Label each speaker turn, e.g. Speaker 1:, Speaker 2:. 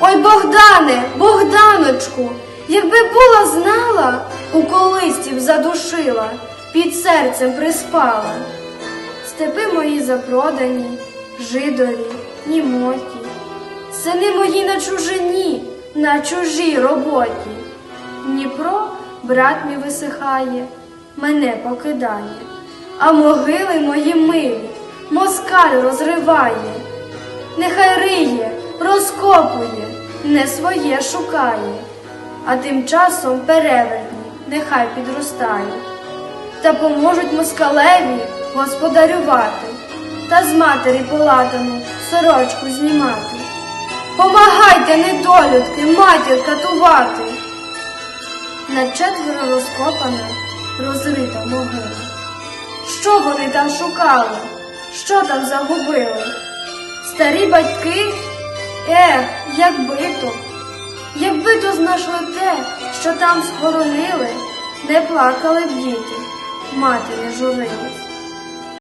Speaker 1: Ой, Богдане, Богданочку, якби була знала, у колистів задушила, під серцем приспала. Степи мої запродані, жидові, німоті, сини мої на чужині, на чужій роботі. Дніпро, брат мій висихає, мене покидає, а могили мої милі, москаль розриває. Нехай риє, розкопує, не своє шукає, а тим часом перевертні нехай підростає. Та поможуть москалеві господарювати, та з матері полатану сорочку знімати. Помагайте, недолюдки, матір катувати. На четверо розкопана, розрита могила. Що вони там шукали? Що там загубили? Старі батьки? Ех, якби то, якби то знайшли те, що там схоронили, не плакали б діти, мати не.